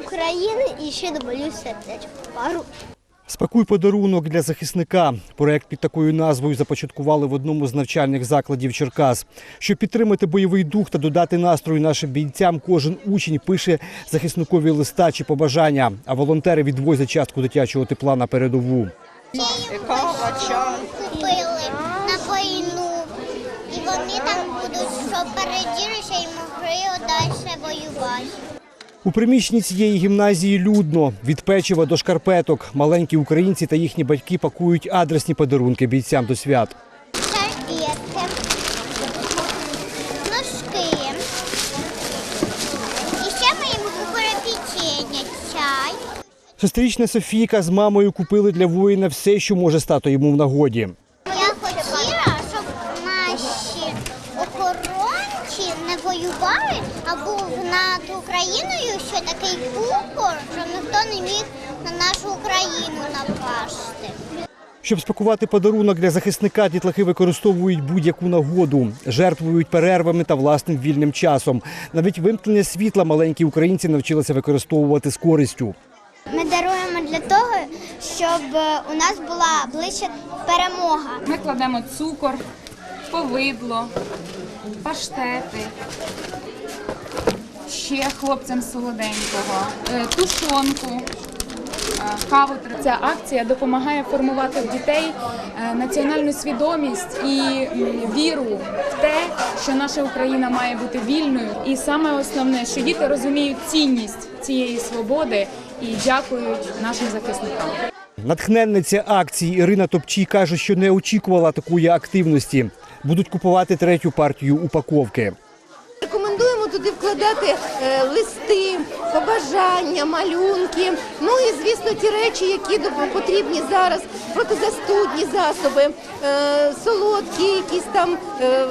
України і ще добавлю сердечко. Пару. Спакуй подарунок для захисника. Проект під такою назвою започаткували в одному з навчальних закладів Черкас. Щоб підтримати бойовий дух та додати настрою нашим бійцям, кожен учень пише захисникові листа чи побажання, а волонтери відвозять частку дитячого тепла на передову. Кава, чай. Купили на війну. І вони там будуть, щоб переділися і могли далі воювати. У приміщенні цієї гімназії людно від печива до шкарпеток. Маленькі українці та їхні батьки пакують адресні подарунки бійцям до свят. Серветки, ножки. І ще ми їм печення, чай. Шестирічна Софійка з мамою купили для воїна все, що може стати йому в нагоді. Не воювали, а був над Україною ще такий купор, що ніхто не міг на нашу Україну напасти. Щоб спакувати подарунок для захисника, дітлахи використовують будь-яку нагоду, жертвують перервами та власним вільним часом. Навіть вимкнення світла маленькі українці навчилися використовувати з користю. Ми даруємо для того, щоб у нас була ближче перемога. Ми кладемо цукор, повидло, паштети, ще хлопцям солоденького, е, тушонку, е, каву. Ця акція допомагає формувати в дітей е, національну свідомість і віру в те, що наша Україна має бути вільною. І саме основне, що діти розуміють цінність цієї свободи і дякують нашим захисникам. Натхненниця акції Ірина Топчій каже, що не очікувала такої активності. Будуть купувати третю партію упаковки. Рекомендуємо туди вкладати е, листи, побажання, малюнки. Ну і звісно, ті речі, які потрібні зараз, протизастудні засоби, е, солодкі, якісь там е,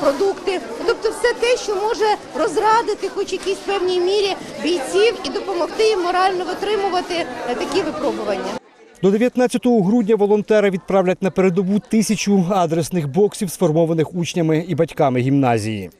продукти. Тобто все те, що може розрадити, хоч якійсь певній мірі бійців і допомогти їм морально витримувати такі випробування. До 19 грудня волонтери відправлять на передову тисячу адресних боксів, сформованих учнями і батьками гімназії.